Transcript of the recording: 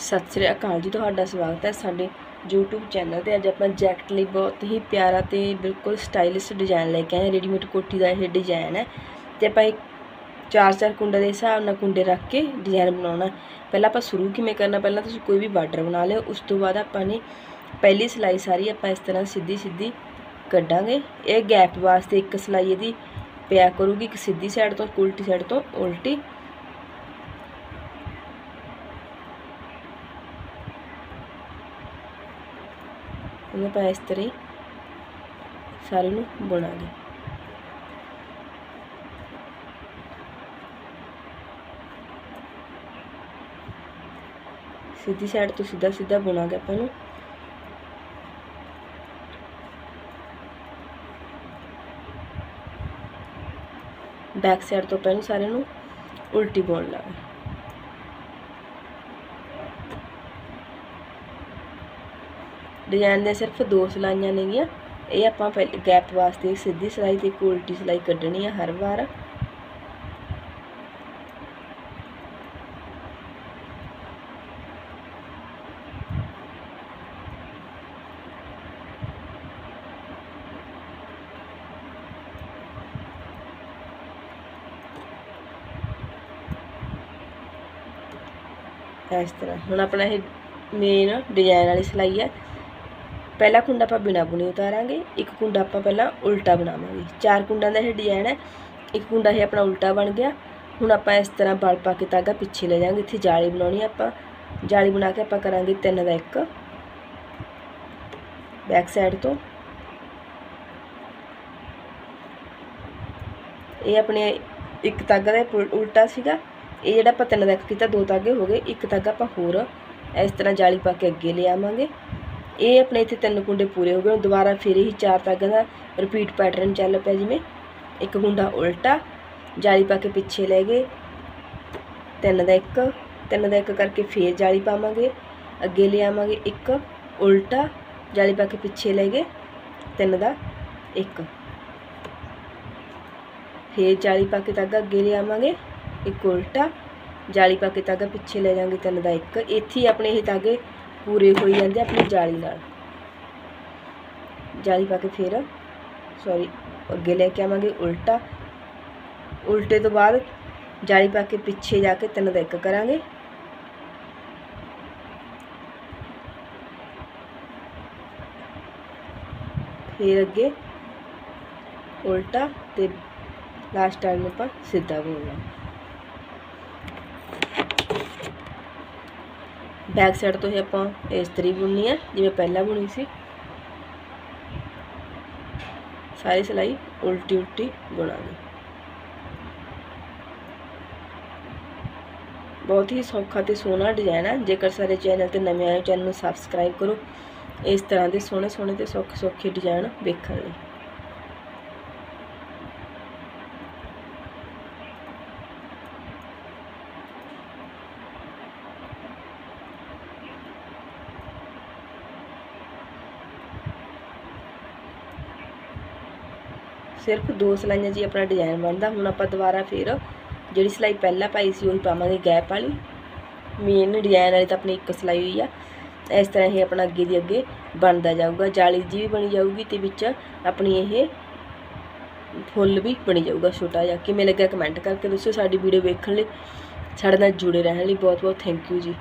ਸਤਿ ਸ੍ਰੀ ਅਕਾਲ ਜੀ, ਤੁਹਾਡਾ ਸਵਾਗਤ ਹੈ ਸਾਡੇ YouTube ਚੈਨਲ ਤੇ। ਅੱਜ ਆਪਾਂ ਜੈਕਟ ਲਈ ਬਹੁਤ ਹੀ ਪਿਆਰਾ ਤੇ ਬਿਲਕੁਲ ਸਟਾਈਲਿਸ਼ ਡਿਜ਼ਾਈਨ ਲੈ ਕੇ ਆਏ ਰੈਡੀਮੇਡ ਕੋਟੀ ਦਾ ਇਹ ਡਿਜ਼ਾਈਨ ਹੈ। ਤੇ ਆਪਾਂ ਇੱਕ ਚਾਰ ਚਾਰ ਕੁੰਡੇ ਦੇ ਹਿਸਾਬ ਨਾਲ ਕੁੰਡੇ ਰੱਖ ਕੇ ਡਿਜ਼ਾਈਨ ਬਣਾਉਣਾ ਪਹਿਲਾਂ ਆਪਾਂ ਸ਼ੁਰੂ ਕਿਵੇਂ ਕਰਨਾ? ਪਹਿਲਾਂ ਤੁਸੀਂ ਕੋਈ ਵੀ ਬਾਰਡਰ ਬਣਾ ਲਿਓ। ਉਸ ਤੋਂ ਬਾਅਦ ਆਪਾਂ ਨੇ ਪਹਿਲੀ ਸਿਲਾਈ ਸਾਰੀ ਆਪਾਂ ਇਸ ਤਰ੍ਹਾਂ ਸਿੱਧੀ ਸਿੱਧੀ ਕੱਢਾਂਗੇ। ਇਹ ਗੈਪ ਵਾਸਤੇ ਇੱਕ ਸਿਲਾਈ ਇਹਦੀ ਪਿਆ ਕਰੂਗੀ, ਇੱਕ ਸਿੱਧੀ ਸਾਈਡ ਤੋਂ ਉਲਟੀ ਸਾਈਡ ਤੋਂ, ਉਲਟੀ। ਇਹਨੂੰ ਆਪਾਂ ਇਸ ਤਰ੍ਹਾਂ ਹੀ ਸਾਰੇ ਨੂੰ ਬੁਣਾਂਗੇ ਸਿੱਧੀ ਸਾਈਡ ਤੋਂ ਸਿੱਧਾ ਸਿੱਧਾ ਬੁਣਾਂਗੇ ਆਪਾਂ ਨੂੰ। ਬੈਕ ਸਾਈਡ ਤੋਂ ਪਹਿਲਾਂ ਸਾਰੇ ਨੂੰ ਉਲਟੀ ਬੁਣ ਲਾਂਗੇ ਡਿਜ਼ਾਈਨ ਦੇ ਸਿਰਫ ਦੋ ਸਿਲਾਈਆਂ ਨੇਗੀਆਂ। ਇਹ ਆਪਾਂ ਗੈਪ ਵਾਸਤੇ ਸਿੱਧੀ ਸਿਲਾਈ ਤੇ ਉਲਟੀ ਸਿਲਾਈ ਕੱਢਣੀ ਆ ਹਰ ਵਾਰ। ਇਸ ਤਰ੍ਹਾਂ। ਹੁਣ ਆਪਣਾ ਇਹ ਮੇਨ ਡਿਜ਼ਾਈਨ ਵਾਲੀ ਸਿਲਾਈ ਹੈ ਪਹਿਲਾ ਕੁੰਡਾ ਆਪਾਂ ਬਿਨਾ ਬੁਣੀ ਉਤਾਰਾਂਗੇ, ਇੱਕ ਕੁੰਡਾ ਆਪਾਂ ਪਹਿਲਾਂ ਉਲਟਾ ਬਣਾਵਾਂਗੇ। ਚਾਰ ਕੁੰਡਾਂ ਦਾ ਇਹ ਡਿਜ਼ਾਈਨ ਹੈ, ਇੱਕ ਕੁੰਡਾ ਇਹ ਆਪਣਾ ਉਲਟਾ ਬਣ ਗਿਆ। ਹੁਣ ਆਪਾਂ ਇਸ ਤਰ੍ਹਾਂ ਬਲ ਪਾ ਕੇ ਤਾਗਾ ਪਿੱਛੇ ਲੈ ਜਾਾਂਗੇ ਇੱਥੇ ਜਾਲੀ ਬਣਾਉਣੀ ਆਪਾਂ। ਜਾਲੀ ਬਣਾ ਕੇ ਆਪਾਂ ਕਰਾਂਗੇ ਤਿੰਨ ਦਾ ਇੱਕ। ਬੈਕ ਸਾਈਡ ਤੋਂ। ਇਹ ਆਪਣੇ ਇੱਕ ਤਾਗਾ ਦਾ ਉਲਟਾ ਸੀਗਾ। ਇਹ ਜਿਹੜਾ ਆਪਾਂ ਤਿੰਨ ਦਾ ਇੱਕ ਕੀਤਾ, ਦੋ ਤਾਗੇ ਹੋ ਗਏ। ਇੱਕ ਤਾਗਾ ਆਪਾਂ ਹੋਰ ਇਸ ਤਰ੍ਹਾਂ ਜਾਲੀ ਪਾ ਕੇ ਅੱਗੇ ਲਿਆਵਾਂਗੇ ਇਹ ਆਪਣੇ ਇੱਥੇ ਤਿੰਨ ਕੁੰਡੇ ਪੂਰੇ ਹੋ ਗਏ। ਹੁਣ ਦੁਬਾਰਾ ਫਿਰ ਇਹੀ ਚਾਰ ਤਾਗਾਂ ਦਾ ਰਿਪੀਟ ਪੈਟਰਨ ਚੱਲ ਪਿਆ ਜਿਵੇਂ ਇੱਕ ਕੁੰਡਾ ਉਲਟਾ, ਜਾਲੀ ਪਾ ਕੇ ਪਿੱਛੇ ਲੈ ਗਏ। ਤਿੰਨ ਦਾ ਇੱਕ, ਤਿੰਨ ਦਾ ਇੱਕ ਕਰਕੇ ਫੇਰ ਜਾਲੀ ਪਾਵਾਂਗੇ। ਅੱਗੇ ਲੈ ਆਵਾਂਗੇ ਇੱਕ ਉਲਟਾ, ਜਾਲੀ ਪਾ ਕੇ ਪਿੱਛੇ ਲੈ ਗਏ। ਤਿੰਨ ਦਾ ਇੱਕ। ਫੇਰ ਜਾਲੀ ਪਾ ਕੇ ਤਾਗਾ ਅੱਗੇ ਲਿਆਵਾਂਗੇ ਇੱਕ ਉਲਟਾ, ਜਾਲੀ ਪਾ ਕੇ ਤਾਗਾ ਪਿੱਛੇ ਲੈ ਜਾਾਂਗੇ ਤਿੰਨ ਦਾ ਇੱਕ। ਇੱਥੇ ਹੀ ਆਪਣੇ ਇਹ ਤਾਗੇ ਪੂਰੇ ਹੋਈ ਜਾਂਦੇ ਆਪਣੀ ਜਾਲੀ ਨਾਲ। ਜਾਲੀ ਪਾ ਕੇ ਫਿਰ ਸੌਰੀ ਅੱਗੇ ਲੈ ਕੇ ਆਵਾਂਗੇ ਉਲਟਾ। ਉਲਟੇ ਤੋਂ ਬਾਅਦ ਜਾਲੀ ਪਾ ਕੇ ਪਿੱਛੇ ਜਾ ਕੇ ਤਿੰਨ ਦਾ ਇੱਕ ਕਰਾਂਗੇ। ਫਿਰ ਅੱਗੇ ਉਲਟਾ ਤੇ ਲਾਸਟ ਟਾਈਮ ਆਪਾਂ ਸਿੱਧਾ ਬੋਲਣਾ। ਬੈਕ ਸਾਈਡ ਤੋਂ ਹੀ ਆਪਾਂ ਇਸ ਤਰੀ ਬੁਣਨੀ ਹੈ, ਜਿਵੇਂ ਪਹਿਲਾਂ ਬੁਣੀ ਸੀ। ਸਾਰੀ ਸਿਲਾਈ ਉਲਟੀ ਉਲਟੀ ਬੁਣਾਂਗੇ। ਬਹੁਤ ਹੀ ਸੌਖਾ ਤੇ ਸੋਹਣਾ ਡਿਜ਼ਾਈਨ ਹੈ। ਜੇਕਰ ਸਾਰੇ ਚੈਨਲ ਤੇ ਨਵੇਂ ਆਏ ਚੈਨਲ ਨੂੰ ਸਬਸਕ੍ਰਾਈਬ ਕਰੋ। ਇਸ ਤਰ੍ਹਾਂ ਦੇ ਸੋਹਣੇ ਸੋਹਣੇ ਤੇ ਸੌਖੇ ਸੌਖੇ ਡਿਜ਼ਾਈਨ ਵੇਖਣ ਲਈ। ਸਿਰਫ ਦੋ ਸਲਾਈਆਂ ਜੀ ਆਪਣਾ ਡਿਜ਼ਾਈਨ ਬਣਦਾ। ਹੁਣ ਆਪਾਂ ਦੁਬਾਰਾ ਫਿਰ ਜਿਹੜੀ ਸਲਾਈ ਪਹਿਲਾਂ ਪਾਈ ਸੀ, ਉਹੀ ਪਾਵਾਂਗੇ ਗੈਪ ਵਾਲੀ। ਮੇਨ ਡਿਜ਼ਾਈਨ ਵਾਲੀ ਤਾਂ ਆਪਣੀ ਇੱਕ ਸਲਾਈ ਹੋਈ ਆ। ਇਸ ਤਰ੍ਹਾਂ ਇਹ ਆਪਣਾ ਅੱਗੇ ਦੀ ਅੱਗੇ ਬਣਦਾ ਜਾਊਗਾ। ਜਾਲੀ ਜੀ ਵੀ ਬਣੀ ਜਾਊਗੀ ਤੇ ਵਿੱਚ ਆਪਣੀ ਇਹ ਫੁੱਲ ਵੀ ਬਣੀ ਜਾਊਗਾ, ਛੋਟਾ ਜਿਹਾ। ਕਿਵੇਂ ਲੱਗਾ ਕਮੈਂਟ ਕਰਕੇ ਦੱਸੋ ਸਾਡੀ ਵੀਡੀਓ ਵੇਖਣ ਲਈ, ਸਾਡੇ ਨਾਲ ਜੁੜੇ ਰਹਿਣ ਲਈ ਬਹੁਤ ਬਹੁਤ ਥੈਂਕ ਯੂ ਜੀ।